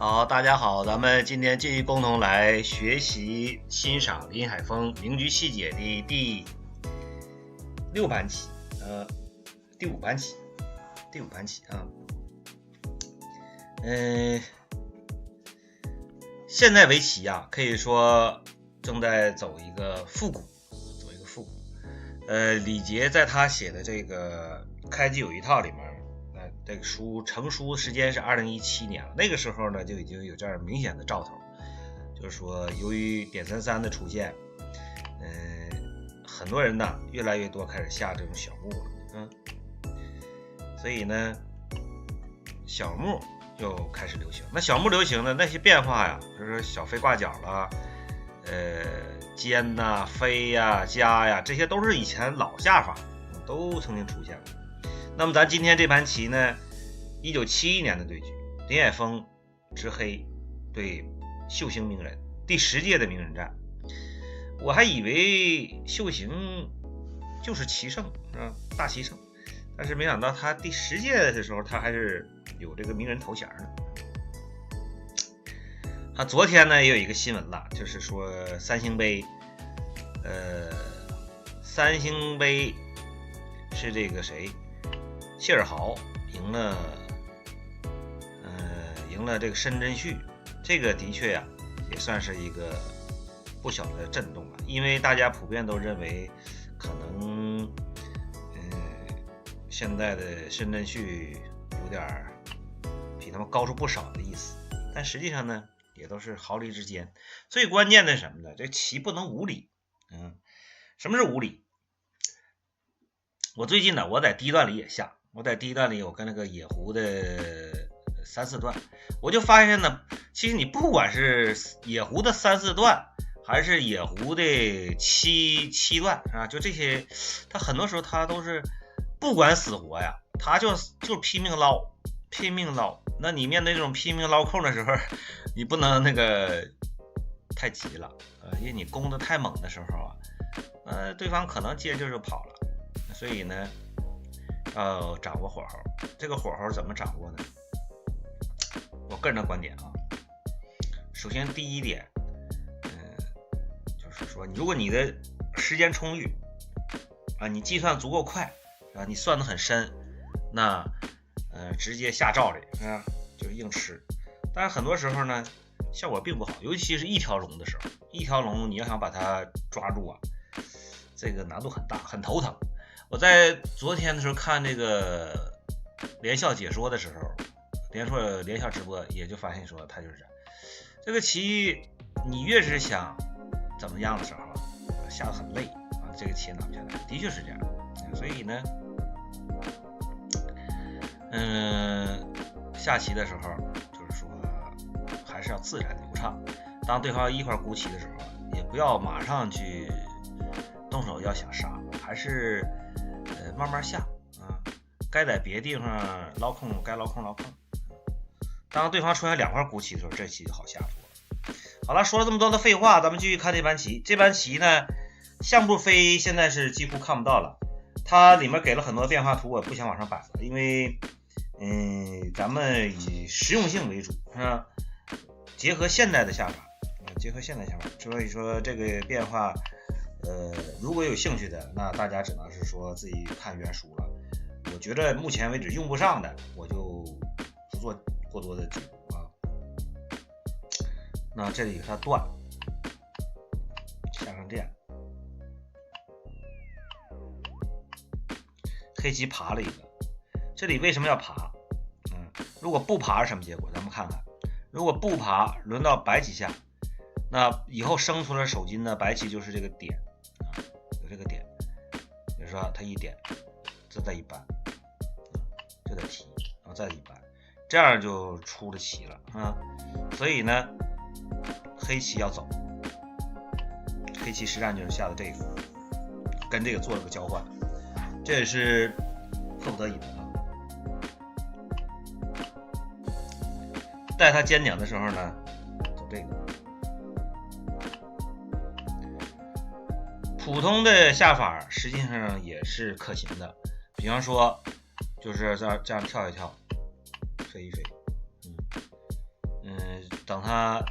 好，大家好，咱们今天继续共同来学习欣赏林海峰《名局细解》的第六盘棋，呃，第五盘棋，第五盘棋啊。嗯，现在围棋呀，可以说正在走一个复古，走一个复古。呃，李杰在他写的这个《开局有一套》里面。这个书成书时间是二零一七年了，那个时候呢就已经有这样明显的兆头，就是说由于点三三的出现，嗯，很多人呢越来越多开始下这种小目了，嗯，所以呢小目又开始流行。那小目流行的那些变化呀，就是小飞挂角了，呃，尖呐、飞呀、夹呀，这些都是以前老下法，都曾经出现过。那么咱今天这盘棋呢，一九七一年的对局，林海峰执黑对秀行名人第十届的名人战，我还以为秀行就是棋圣啊，大棋圣，但是没想到他第十届的时候，他还是有这个名人头衔呢。他昨天呢也有一个新闻了，就是说三星杯，呃，三星杯是这个谁？谢尔豪赢了，呃，赢了这个申真旭，这个的确呀，也算是一个不小的震动了。因为大家普遍都认为，可能，嗯，现在的申真旭有点儿比他们高出不少的意思。但实际上呢，也都是毫厘之间。最关键的什么呢？这棋不能无理。嗯，什么是无理？我最近呢，我在低段里也下。我在第一段里，我跟那个野狐的三四段，我就发现呢，其实你不管是野狐的三四段，还是野狐的七七段，啊，就这些，他很多时候他都是不管死活呀，他就就拼命捞，拼命捞。那你面对这种拼命捞空的时候，你不能那个太急了，呃，因为你攻的太猛的时候啊，呃，对方可能接着就跑了，所以呢。要掌握火候，这个火候怎么掌握呢？我个人的观点啊，首先第一点，嗯，就是说，如果你的时间充裕啊，你计算足够快啊，你算的很深，那呃，直接下照里啊，就是硬吃。但是很多时候呢，效果并不好，尤其是一条龙的时候，一条龙你要想把它抓住啊，这个难度很大，很头疼。我在昨天的时候看那个连笑解说的时候，连说连笑直播，也就发现说他就是这样。这个棋，你越是想怎么样的时候，下的很累啊，这个棋拿不下来，的确是这样。所以呢，嗯，下棋的时候就是说还是要自然流畅。当对方一块鼓起的时候，也不要马上去动手要想杀，还是。慢慢下啊，该在别地方捞空，该捞空捞空。当对方出现两块孤棋的时候，这棋就好下多。好了，说了这么多的废话，咱们继续看这盘棋。这盘棋呢，象步飞现在是几乎看不到了，它里面给了很多变化图，我不想往上摆了，因为嗯，咱们以实用性为主，是吧？结合现代的下法，结合现代下法，所以说这个变化。呃，如果有兴趣的，那大家只能是说自己看原书了。我觉得目前为止用不上的，我就不做过多的解读啊。那这里它断，下上电，黑棋爬了一个，这里为什么要爬？嗯，如果不爬是什么结果？咱们看看，如果不爬，轮到白棋下，那以后生出来手金呢？白棋就是这个点。这个点，比如说它一点，这再一扳，这再提，然后再一扳，这样就出了棋了啊。所以呢，黑棋要走，黑棋实战就是下的这个，跟这个做了个交换，这也是迫不得已的啊。带他尖顶的时候呢，走这个。普通的下法实际上也是可行的，比方说，就是这样这样跳一跳，飞一飞，嗯嗯，等他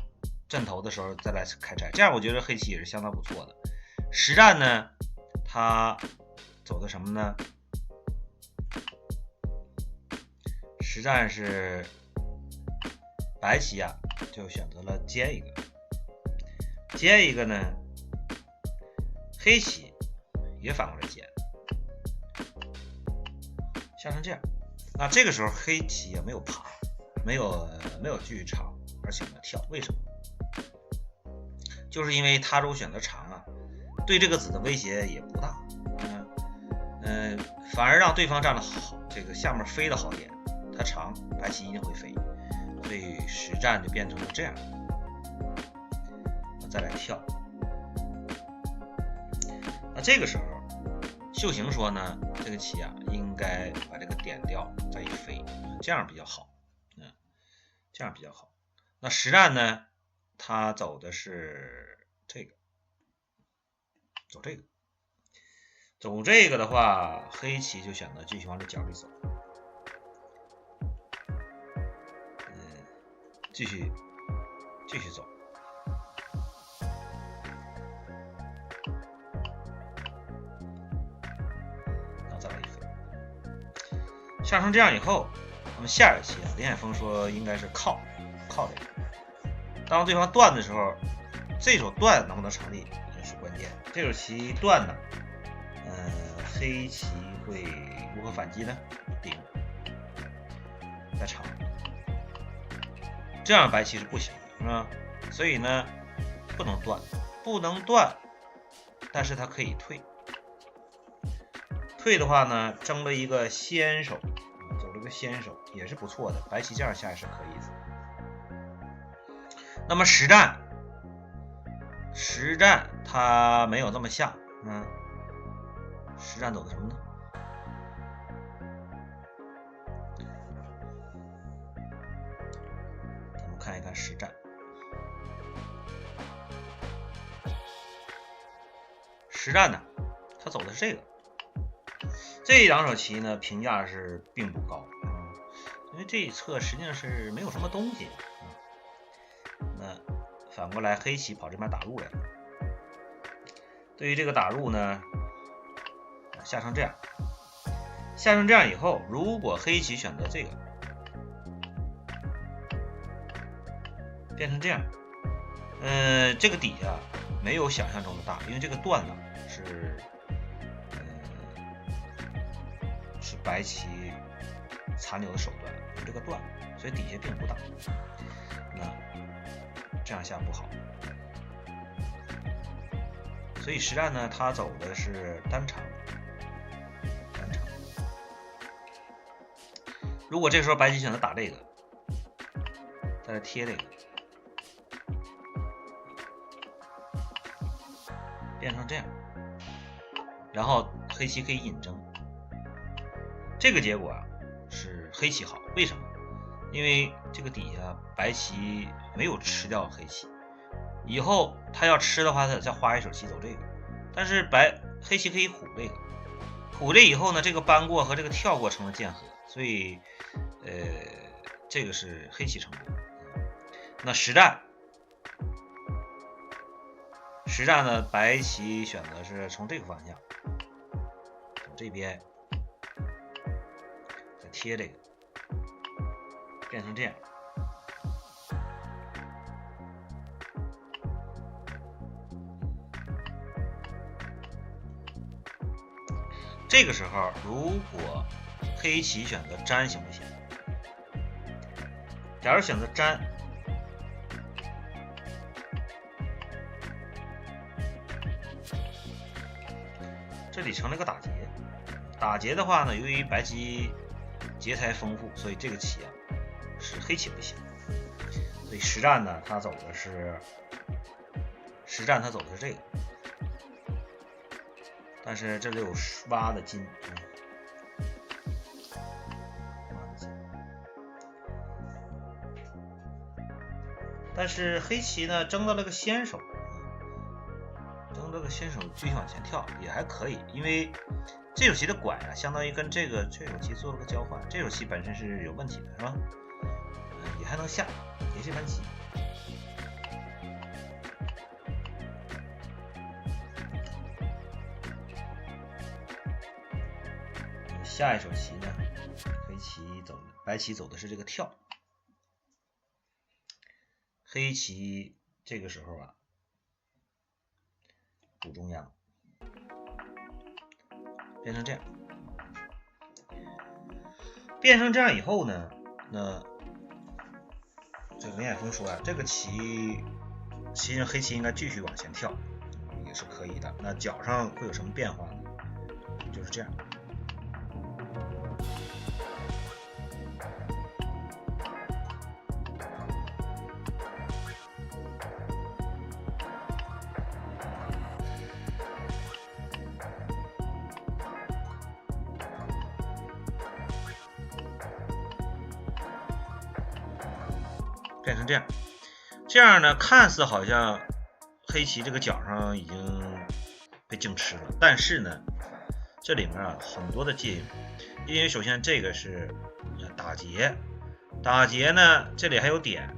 阵头的时候再来开拆，这样我觉得黑棋也是相当不错的。实战呢，他走的什么呢？实战是白棋啊，就选择了尖一个，尖一个呢，黑棋也反过来尖，下成这样。那这个时候黑棋也没有爬，没有没有继续长，而选择跳，为什么？就是因为他如果选择长啊，对这个子的威胁也不大，嗯嗯，反而让对方占了好这个下面飞的好点。它长，白棋一定会飞，所以实战就变成了这样。再来跳，那这个时候，秀行说呢，这个棋啊，应该把这个点掉，再一飞，这样比较好，嗯，这样比较好。那实战呢，他走的是这个，走这个，走这个的话，黑棋就选择继续往这角里走。嗯继续，继续走。下成这样以后，那么下一棋啊，林海峰说应该是靠，靠这个。当对方断的时候，这手断能不能成立这是关键。这手棋断呢，嗯，黑棋会如何反击呢？顶，再长。这样白棋是不行的，是吧？所以呢，不能断，不能断，但是它可以退。退的话呢，争了一个先手，走了个先手也是不错的。白棋这样下也是可以的。那么实战，实战他没有这么下，嗯，实战走的什么呢？看一看实战，实战呢，他走的是这个，这两手棋呢评价是并不高，因为这一侧实际上是没有什么东西。那反过来黑棋跑这边打入来了，对于这个打入呢，下成这样，下成这样以后，如果黑棋选择这个。变成这样，嗯，这个底下没有想象中的大，因为这个段呢是，是白棋残留的手段，有这个断，所以底下并不大。那这样下不好，所以实战呢，他走的是单长，单长。如果这时候白棋选择打这个，再来贴这个。变成这样，然后黑棋可以引争，这个结果啊是黑棋好，为什么？因为这个底下白棋没有吃掉黑棋，以后他要吃的话，他得再花一手棋走这个，但是白黑棋可以虎这个，虎这以后呢，这个搬过和这个跳过成了剑合，所以呃这个是黑棋成功。那实战。实战呢，白棋选择是从这个方向，这边贴这个，变成这样。这个时候，如果黑棋选择粘行不行？假如选择粘。这里成了个打劫，打劫的话呢，由于白棋劫材丰富，所以这个棋啊是黑棋不行。所以实战呢，他走的是实战，他走的是这个，但是这里有挖的金，但是黑棋呢争到了个先手。争到了个先手继续往前跳也还可以，因为这手棋的拐啊，相当于跟这个这手棋做了个交换。这手棋本身是有问题的，是吧？也还能下，也是盘棋。下一手棋呢，黑棋走，白棋走的是这个跳。黑棋这个时候啊，补中央。变成这样。变成这样以后呢，那这个林海峰说啊，这个棋，其实黑棋应该继续往前跳，也是可以的。那角上会有什么变化呢？就是这样。这样呢，看似好像黑棋这个角上已经被净吃了，但是呢，这里面啊很多的借用，因为首先这个是打劫，打劫呢这里还有点，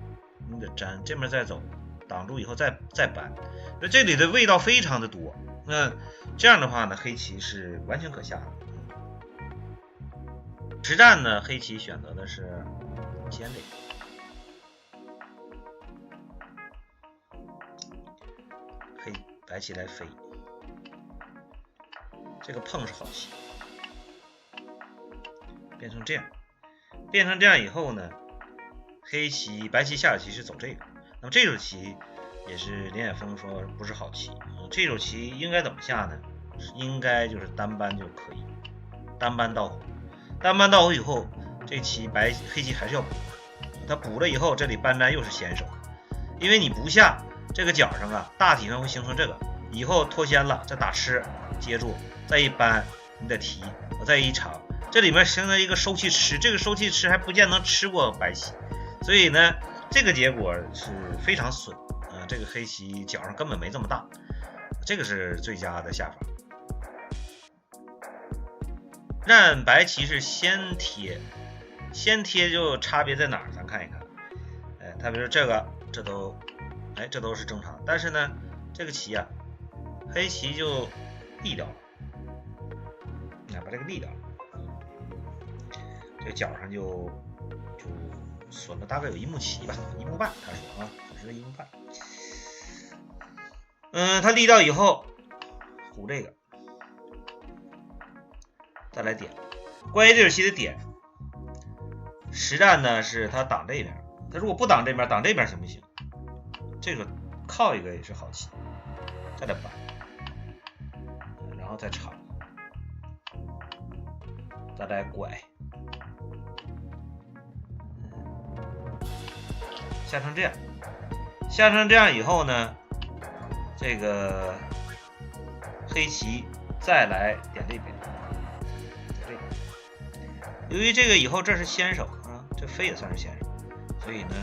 你得粘，这面再走，挡住以后再再扳，那这里的味道非常的多，那这样的话呢，黑棋是完全可下的。实战呢，黑棋选择的是尖这黑白棋来飞，这个碰是好棋，变成这样，变成这样以后呢，黑棋白棋下棋是走这个，那么这手棋也是林海峰说不是好棋，这手棋应该怎么下呢？应该就是单扳就可以，单扳到虎，单扳到虎以后，这棋白黑棋还是要补，他补了以后，这里扳粘又是先手，因为你不下。这个角上啊，大体上会形成这个，以后脱先了，再打吃，接住，再一扳，你得提，我再一长，这里面形成一个收气吃，这个收气吃还不见能吃过白棋，所以呢，这个结果是非常损啊，这个黑棋角上根本没这么大，这个是最佳的下法。让白棋是先贴，先贴就差别在哪儿？咱看一看，哎，他比如这个，这都。哎，这都是正常，但是呢，这个棋啊，黑棋就立掉了，你看，把这个立掉了，这角上就就损了大概有一目棋吧，一目半，他说啊，损失了一目半。嗯，他立掉以后，胡这个，再来点，关于这手棋的点，实战呢是他挡这边，他如果不挡这边，挡这边行不行？这个靠一个也是好棋，再来扳，然后再长，再来拐，下成这样，下成这样以后呢，这个黑棋再来点这边，这个，由于这个以后这是先手啊，这飞也算是先手，所以呢，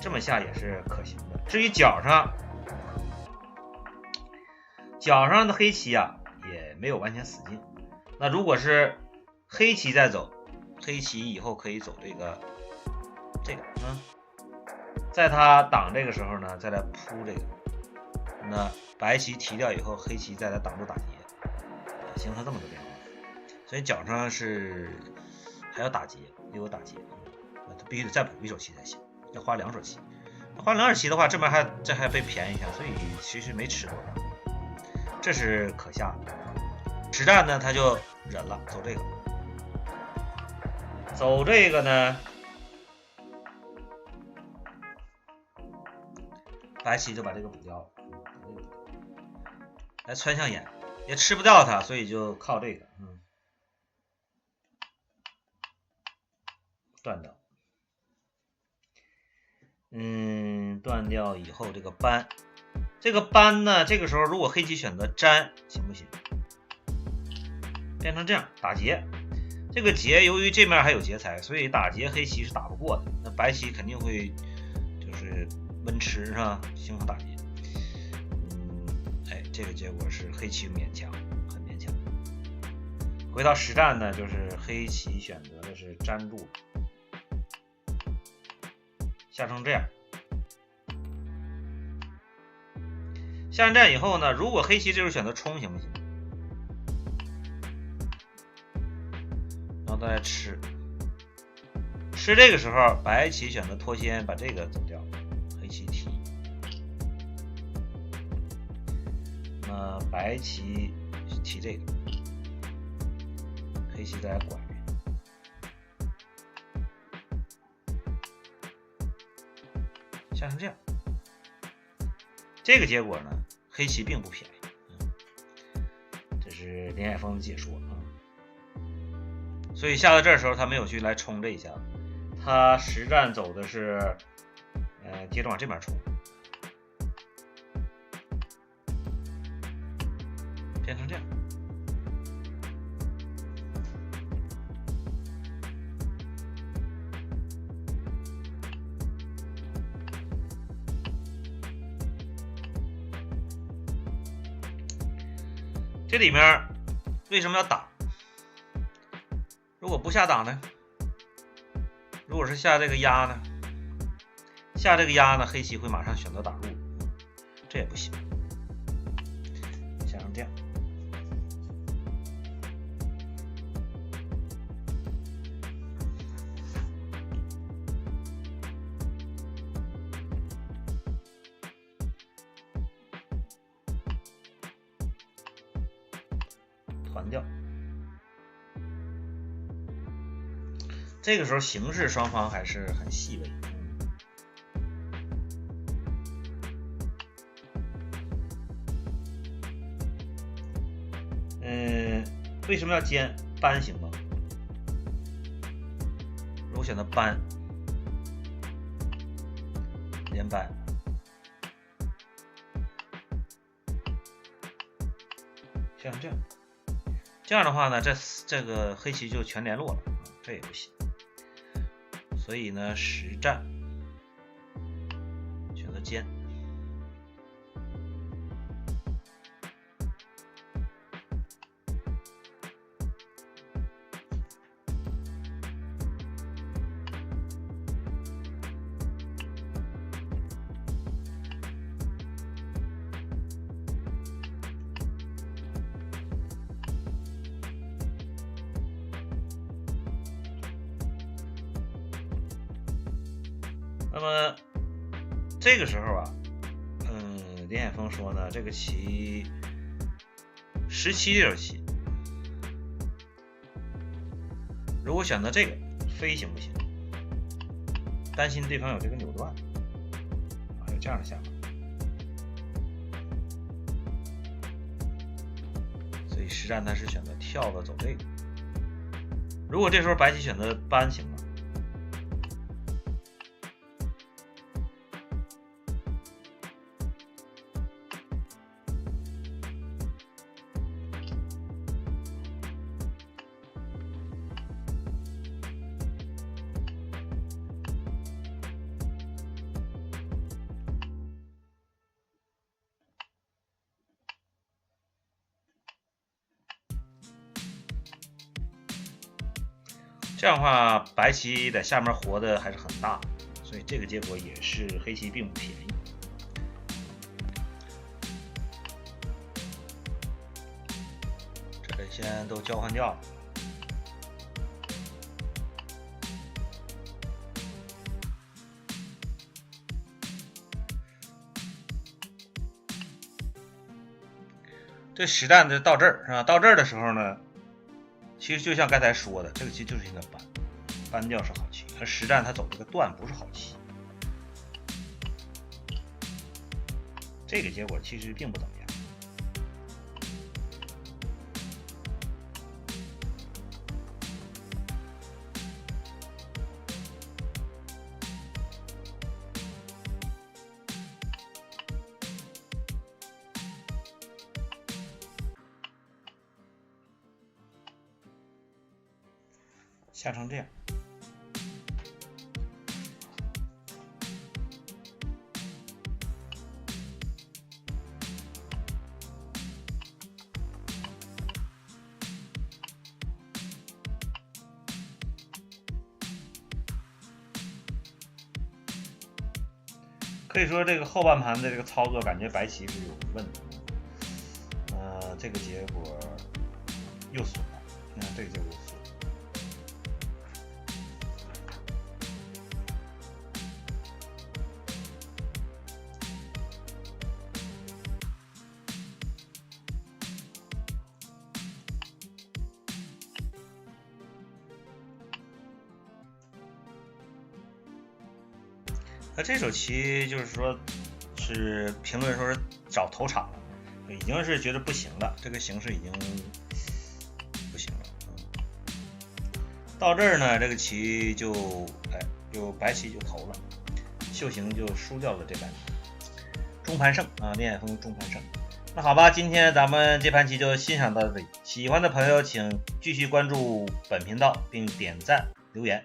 这么下也是可行。至于角上，角上的黑棋啊，也没有完全死尽。那如果是黑棋在走，黑棋以后可以走这个这个，嗯，在他挡这个时候呢，再来扑这个。那白棋提掉以后，黑棋再来挡住打劫，形成这么个变化。所以角上是还要打劫，又有打劫，那他必须得再补一手棋才行，要花两手棋。花两二棋的话，这边还这还被便宜一下，所以其实没吃多少，这是可下。实战呢，他就忍了，走这个，走这个呢，白棋就把这个补掉了，来穿象眼，也吃不掉它，所以就靠这个，嗯，断掉。嗯，断掉以后这个扳，这个扳呢，这个时候如果黑棋选择粘，行不行？变成这样打劫，这个劫由于这面还有劫财，所以打劫黑棋是打不过的。那白棋肯定会就是温吃是吧？形成打劫。嗯，哎，这个结果是黑棋勉强，很勉强。回到实战呢，就是黑棋选择的是粘住。下成这样，下成这样以后呢，如果黑棋这时候选择冲，行不行？然后再吃。吃这个时候，白棋选择脱先，把这个走掉，黑棋提。那白棋提这个，黑棋再拐，下成这样。这个结果呢，黑棋并不便宜。这是林海峰的解说啊。所以下到这时候，他没有去来冲这一下。他实战走的是，呃，接着往这边冲，变成这样。这里面为什么要挡？如果不下挡呢？如果是下这个压呢？下这个压呢？黑棋会马上选择打入，还掉。这个时候形势双方还是很细微。嗯，为什么要尖扳行吗？如果选择扳，这样的话呢，这这个黑棋就全联络了，这也不行。所以呢，实战选择尖。这个棋十七这手棋，如果选择这个飞行不行，担心对方有这个扭断，啊，有这样的想法，所以实战他是选择跳着走这个。如果这时候白棋选择扳行吗？这样的话，白棋在下面活的还是很大，所以这个结果也是黑棋并不便宜。这里先都交换掉了。这实战的到这儿是吧？到这儿的时候呢？其实就像刚才说的，这个棋就是应该搬，搬掉是好棋。而实战他走这个断不是好棋，这个结果其实并不怎么样。所以说这个后半盘的这个操作，感觉白棋是有问题。呃，这个结果又损了，你看这个结果那这手棋就是说，是评论说是找头场了，已经是觉得不行了，这个形势已经不行了。到这儿呢，这个棋就哎，就白棋就投了，秀行就输掉了这盘，中盘胜啊，聂海峰中盘胜。那好吧，今天咱们这盘棋就欣赏到这里，喜欢的朋友请继续关注本频道并点赞留言。